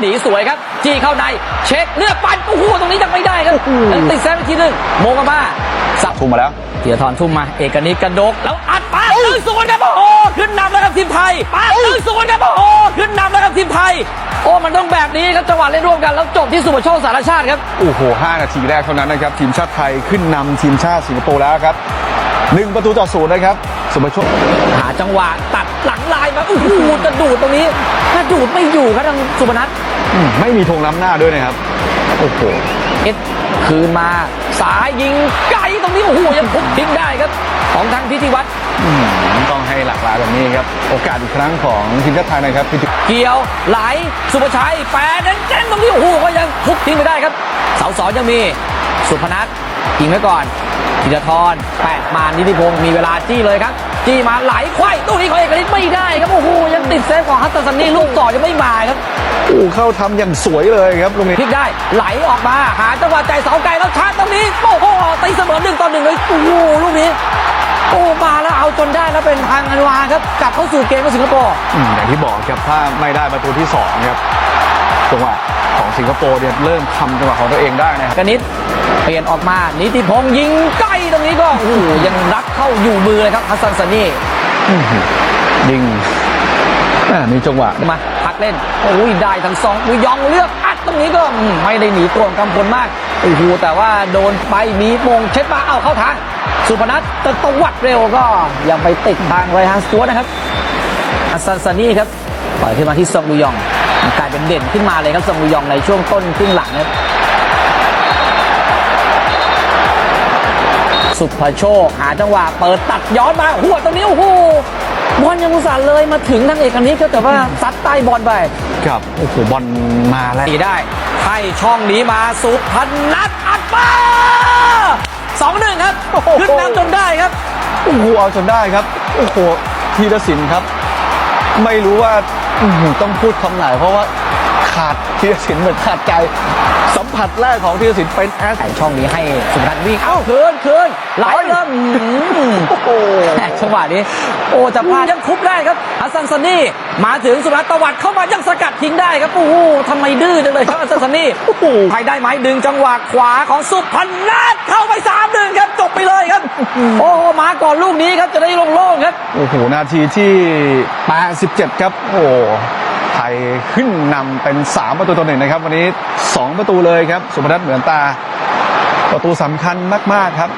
หนีสวยครับ จี้เข้าในเช็คเลือกปันโอ้โหตรงนี้ยังไม่ได้ครับแล้วติดแซมอีกทีหนึงโมงกามาสับทุ่มมาแล้วเทียทรทุ่มมา เอกนิตกระดก แล้วอัดปาหนึ่งศูนย์ครับโอ้โหขึ้นนำแล้วครับทีมไทยปาหนึ่งศูนย์ครับโอ้โหขึ้นนำแล้วครับทีมไทย โอ้มันต้องแบบนี้ครับจังหวะเล่นร่วมกันแล้วจบที่สุภโชคสารชาติครับโอ้โห5นาทีแรกเท่านั้นนะครับทีมชาติไทยขึ้นนำทีมชาติสิงคโปร์แล้วครับหนึ่งประตูต่อศูนย์นะครับ สุภโชคหาจังหวะตัดหลังลายมาโอ้โหกระดูดตรงนี้กระดูดไม่อยู่ครับทางสุพนัทอืมไม่มีธงล้ำหน้าด้วยนะครับโอ้โหเอ็ดคืนมาสายยิงไกลตรงนี้โอ้โหยังพุกทิ้งได้ครับ ของทางพิธีวัตรอืมต้องให้หลากหลายแบบนี้ครับ โอกาสอีกครั้งของทีมชาติไทยนะครับพิธีเกี่ยวไหลสุภชัยแปรเน้นเจ้นตรงนี้โอ้โหก็ยังพุกทิ้งไม่ได้ครับ เสาสองยังมีสุพนัทยิงไว้ก่อนธีรทรแปะมานิติพงศ์มีเวลาจี้เลยครับ จี้มาไหลไขว้ตู้นี้ของเอกฤทธิ์ไม่ได้ครับโอ้โหยังติดเซฟของฮัตตาซันนี่ลูกต่อยังไม่มาครับโอ้เข้าทำอย่างสวยเลยครับตรงนี้พลิกได้ไหลออกมาหาจังหวะใจเสาไกลแล้วชาร์จตรงนี้โอ้โหตีเสมอหนึ่งต่อหนึ่งเลยโอ้โหลูกนี้โอ้มาแล้วเอาจนได้แล้วเป็นทางอันวาครับกลับเข้าสู่เกมของสิงคโปร์อืมอย่างที่บอกครับถ้าไม่ได้ประตูที่สองครับจังหวะของสิงคโปร์เนี่ยเริ่มทำจังหวะของตัวเองได้นะครับกนิด เปลี่ยนออกมานิติพงศ์ยิงใกล้ตรงนี้ก็โอ้โหยังรัดเข้าอยู่มือเลยครับฮัสซันซานี่ยิงอ่ามีจังหวะมาพักเล่นโอ้ยได้ทั้งสองมือยองเลือกอัดตรงนี้ก็อืมไม่ได้หนีตัวของกำพลมากโอ้โหแต่ว่าโดนไปมีมงเช็ดมาเอาเข้าทางสุพนัทตะตวัดเร็วก็ยังไปติดทางไรฮันสตัวนะครับฮัสซันซานี่ครับปล่อยขึ้นมาที่ซองดูยองกลายเป็นเด่นขึ้นมาเลยครับซองดูยองในช่วงต้นครึ่งหลังนะครับ สุภโชค หาจังหวะเปิดตัดย้อนมาหัวตรงนี้โอ้โหบอลยังอุตส่าห์เลยมาถึงทางเอกนิตครับแต่ว่าซัดใต้บอลไปครับโอ้โหบอลมาแล้วตีได้ให้ช่องนี้มาสุพนัทอัดมาสองหนึ่งครับโอ้โหขึ้นนำจนได้ครับโอ้โหเอาจนได้ครับโอ้โหธีรศิลป์ครับ ไม่รู้ว่าอื้อหือต้องพูดคำไหนเพราะว่า ขาดธีรศิลป์เหมือนขาดใจ สัมผัสแรกของธีรศิลป์เป็นแอสไอ้ช่องนี้ให้สุพนัทวิ่งเอ้าคืนคืนไหลเริ่มโอ้โหจังหวะนี้ โอ้จะพลาดยังคุบได้ครับฮัสซันซันนี่มาถึงสุรัตน์ตวัดเข้ามายังสกัดทิ้งได้ครับโอ้โหทำไมดื้อจังเลยครับฮัสซันซันนี่โอ้โหไทยได้ไหมดึงจังหวะขวาของสุพนัทเข้าไปสามหนึ่งครับจบไปเลยครับ โอ้โหมาก่อนลูกนี้ครับจะได้โล่งๆครับโอ้โหนาทีที่ 87 ครับโอ้โห ไทยขึ้นนำเป็น 3 ประตูต่อหนึ่งนะครับ วันนี้ 2 ประตูเลยครับ สุพนัทเหมือนตา ประตูสำคัญมาก ๆ ครับ